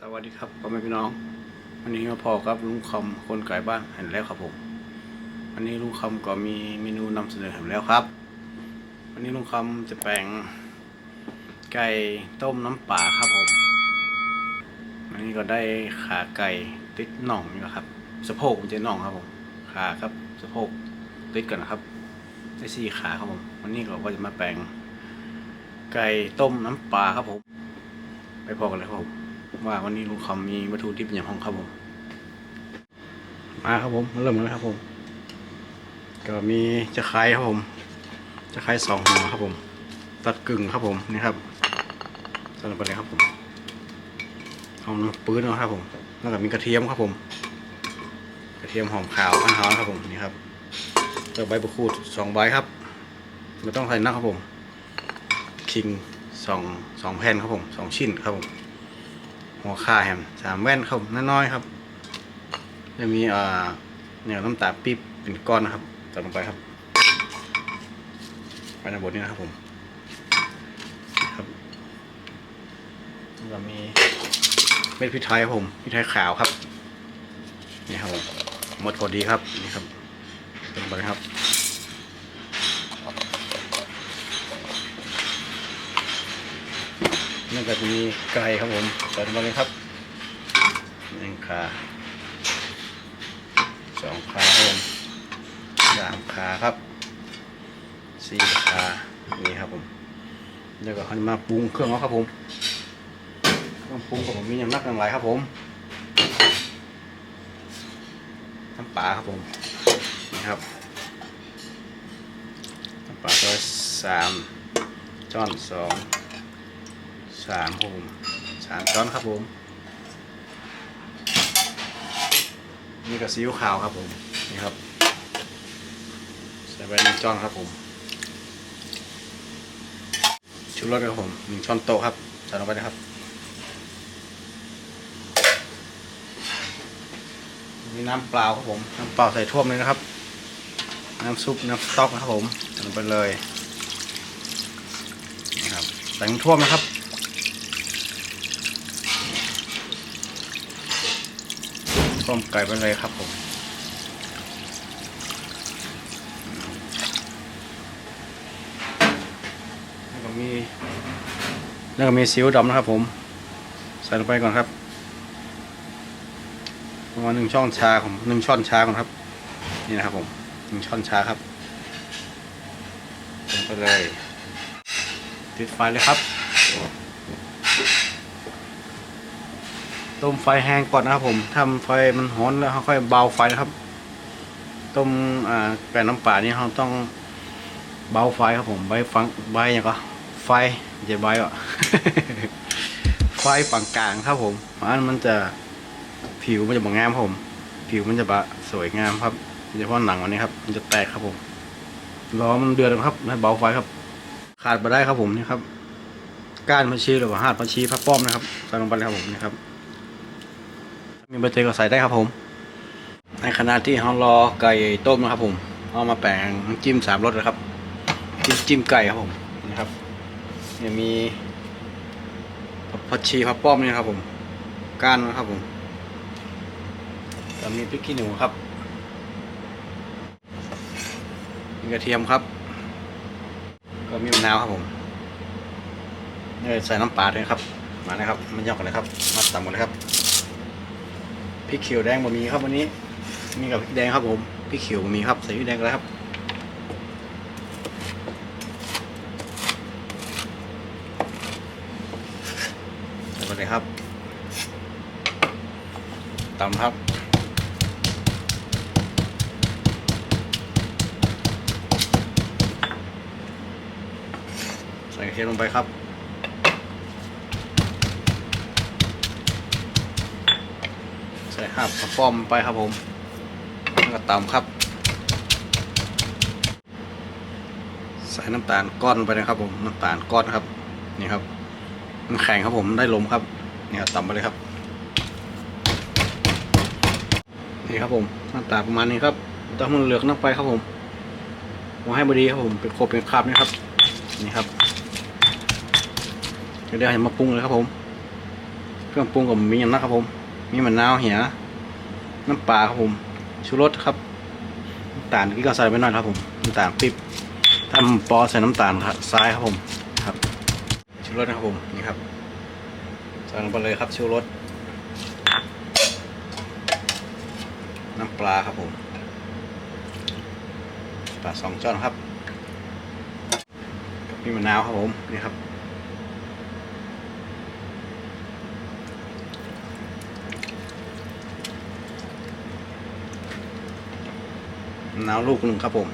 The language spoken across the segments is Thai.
สวัสดีครับพ่อแม่พี่น้องวันนี้มาพอกับลุงคำคนไก่บ้านเห็นแล้วครับผมวันนี้ลุงคำก็มีเมนูนำเสนอเห็นแล้วครับ วันนี้ลุงคำจะแปลงไก่ต้มน้ำปลาครับผมวันนี้ก็ได้ขาไก่ติดหน่องนี่ครับ สะโพกมันจะหน่องครับผมขาครับสะโพกติดกันนะครับได้สี่ขาครับผมวันนี้เราก็จะมาแปลงไก่ต้มน้ำปลาครับผม ไปพอกันเลยครับผม ว่าวันนี้ลุงคำมีวัตถุดิบอย่างของครับผม มาครับผมเริ่มเลยครับผม ก็มีจะคร้ครับผม จะคร้สองหัวครับผม ตัดกึ่งครับผมนี่ครับใส่ลงไปเลยครับผมเอาน้ำปื้นนะครับผมแล้วก็มีกระเทียมครับผม กระเทียมหอมขาวข้างหอมครับผมนี่ครับแล้วใบมะกรูดสองใบครับไม่ต้องใส่นักครับผมคิงสองสองแผ่นครับผมสองชิ้นครับผม หัวข่าแฮมสามแว่นครับน้อยๆครับ จะมีอ่าเนี่ยน้ำตาลปี๊บเป็นก้อนนะครับใส่ลงไปครับไปในบทนี้นะครับผมครับแล้วก็มีเม็ดพริกไทยครับผมพริกไทยขาวครับนี่ครับผมหมดพอดีครับนี่ครับลงไปครับ นั่นก็จะมีไก่ครับผมใส่ลงไปเลยครับหนึ่งขาสองขาครับผมสามขาครับสี่ขานี่ครับผมแล้วก็เขาจะมาปรุงเครื่องเอาครับผมเครื่องปรุงของผมมีอย่างนักอย่างไรครับผมน้ำปลาครับผมนี่ครับน้ำปลาตัวสามจ้อนสอง สามครับผมสามช้อนครับผม นี่ก็ซีอิ๊วขาวครับผม นี่ครับ ใส่ไปหนึ่งช้อนครับผม ชูรสครับผมหนึ่งช้อนโต๊ะครับ ใส่ลงไปนะครับมีน้ำเปล่าครับผม น้ำเปล่าใส่ท่วมเลยนะครับ น้ำซุปน้ำสต๊อกนะครับผมใส่ลงไปเลยนะครับใส่ท่วมนะครับ ต้มไก่ไปเลยครับผมแล้วก็มีแล้วก็มีซีอิ๊วดำนะครับ ผม ใส่ลงไปก่อนครับประมาณหนึ่งช้อนชาของหนึ่งช้อนชาก่อนครับ นี่นะครับผมหนึ่งช้อนชาครับลงไปเลยติดไฟเลยครับ ต้มไฟแห้งก่อนนะครับผมถ้าไฟมันร้อนแล้วค่อยเบาไฟนะครับ ต้มแป้งน้ำปลานี่เราต้องเบาไฟครับผมใบฟังใบอย่างก็ไฟอย่ใบอะไฟปานกลางครับผมมันมันจะผิวมันจะบางงามครับผม ผิวมันจะบะสวยงามครับโดยเฉพาะหนังวันนี้ครับ มันจะแตกครับผมรอมันเดือดนะครับให้เบาไฟครับ ขาดไปได้ครับผมนี่ครับก้านพัชชีหรือว่าหาดพัชชีพักป้อมนะครับใส่ลงไปเลยครับผมนี่ครับ มีใบเตยก็ใส่ได้ครับผม ในขณะที่เรารอไก่ต้มนะครับผม เอามาแปลงจิ้มสามรสนะครับ จิ้มจิ้มไก่ครับผมนะครับเนี่ยมีผักชีผักป้อมนี่ครับผมก้านนะครับผมแล้วมีพริกขี้หนูครับมีกระเทียมครับ ก็มีมะนาวครับผมเนี่ใส่น้ำปลาด้วยครับ มาเลยครับมันยอกกันเลยครับ มาตำกันเลยครับ พริกเขียวแดงบะหมี่ครับวันนี้ มีกับพริกแดงครับผมพริกเขียวบะหมี่ครับใส่พริกแดงกันเลยครับใส่ไปเลยครับตำครับใส่กระเทียมลงไปครับ ใส่หับกระป้อมไปครับผมแล้วก็ตำครับ ใส่น้ำตาลก้อนไปนะครับผมน้ำตาลก้อนครับนี่ครับมันแข็งครับผมได้ลมครับนี่ครับตำไปเลยครับนี่ครับผมหน้าตาประมาณนี้ครับต้องมันเหลือกน้ำไปครับผมมาให้บดีครับผมเป็นโครบเป็นคาบนี่ครับ นี่ครับเดี๋ยวเดี๋ยวให้มาปรุงเลยครับผมรื่องปรุงกับมีอย่างนะครับผม มีมะนาวเหียน้ำปลาครับผม ชูรสครับน้ำตาลที่ก็ใส่ไปหน่อยครับผมน้ำตาลปิ๊บทำปอใส่น้ำตาลครับทรายครับผมครับ ชูรสนะครับผมนี่ครับใส่ลงไปเลยครับชูรสน้ำปลาครับผมปลาสองช้อนครับกับมีมะนาวครับผมนี่ครับ มะนาวลูกหนึ่งครับผม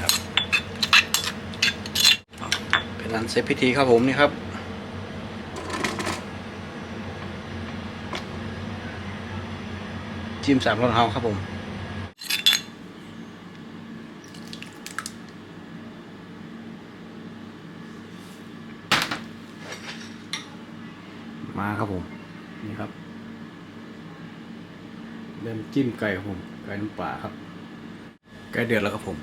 ครับเป็นอันเสร็จพิธีครับผมนี่ครับจิ้มสามรสเฮาครับผม มาครับผม นี่ครับเริ่มจิ้มไก่ครับผม ไก่น้ำปลาครับ ไก่เดือดแล้วครับผม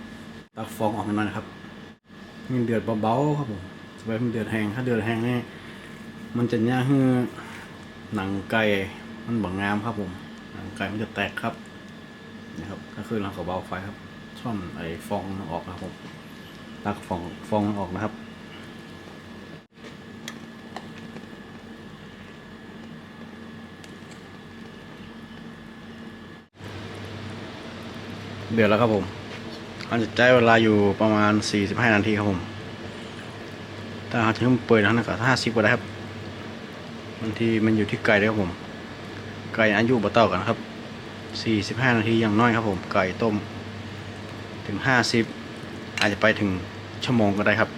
ตักฟองออกมาหน่อยครับมันเดือดเบาๆครับผมสบายมันเดือดแห้งถ้าเดือดแห้งนี่มันจะย่าให้หนังไก่มันบางงามครับผมหนังไก่มันจะแตกครับนี่ครับ ก็คือเราก็เบาไฟครับช่อนไอ้ฟองมันออกนะครับผมตักฟองฟองมันออกนะครับ เดือดแล้วครับผมมันจะใช้เวลาอยู่ประมาณ 45 นาทีครับผม ถ้าหากถึงเปิดนั้นก็ห้าสิบก็ได้ครับบางทีมันอยู่ที่ไก่ด้วยครับผม ไก่อายุบ่เต่ากันครับ 45 นาทีอย่างน้อยครับผม ไก่ต้ม ถึง 50 อาจจะไปถึงชั่วโมงก็ได้ครับ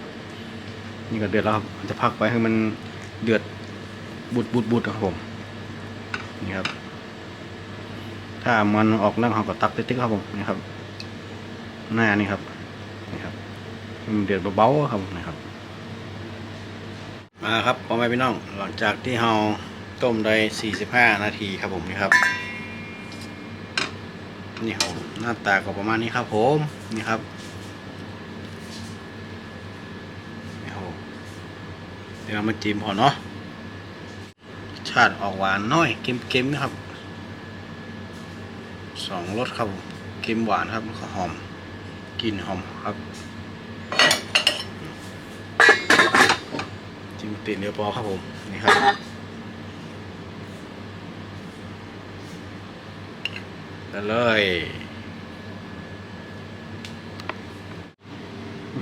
นี่ก็เดือดแล้วครับจะพักไปให้มันเดือดบุดบุดบุดครับผม นี่ครับ ถ้ามันออกเรื่งเขาก็ตักติ๊กครับผมนี่ครับ หน้านี่ครับนี่ครับเดือดเบาๆครับผมนะครับ มาครับพ่อแม่พี่น้องหลังจากที่เราต้มได้ 45 นาทีครับผมนี่ครับ นี่ครับหน้าตาก็ประมาณนี้ครับผมนี่ครับนี่ครับเดี๋ยวมาจิ้มพอเนาะชาติออกหวานน้อยเค็มๆนะครับ สองรสครับผมเค็มหวานครับแล้วก็หอมกลิ่นหอมครับจิ้มติดเนื้อปอครับผมนี่ครับแล้วเลย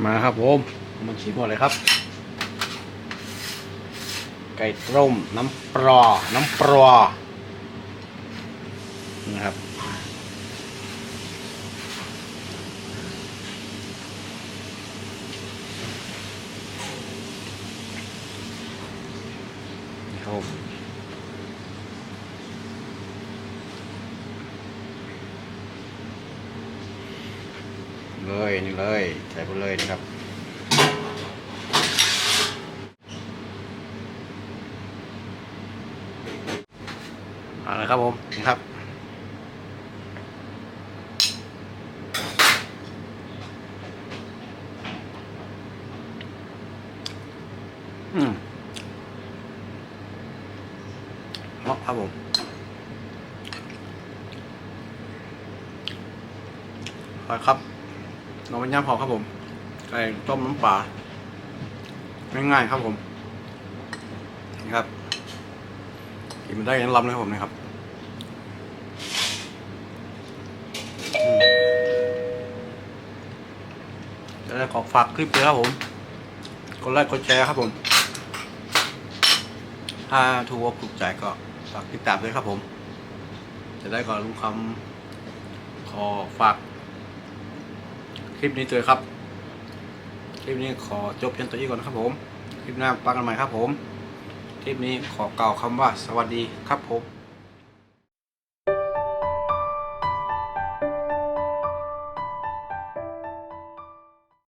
มาครับผมมันชิมหมดเลยครับ ไก่ต้มน้ำปลาน้ำปลานะครับ นี่ครับผม เลยนี่เลย ใส่ไปเลยนะครับเอาละครับผมนี่ครับอืมเหมาะครับผมไปครับ เราเป็นย่างพอครับผมไก่ต้มน้ำปลาง่ายๆครับผมนี่ครับกินมันได้ยังลำเลยครับผมนะครับจะได้ขอฝากคลิปเลยครับผมกดไลค์กดแชร์ครับผม ถ้าถูกอกถูกใจก็ฝากติดตามด้วยครับผม จะได้ก่อนลุงคำขอฝาก คลิปนี้เจอครับ คลิปนี้ขอจบเพียงตัวนี้ก่อนนะครับผม คลิปหน้าปักกันใหม่ครับผม คลิปนี้ขอกล่าวคำว่าสวัสดีครับผม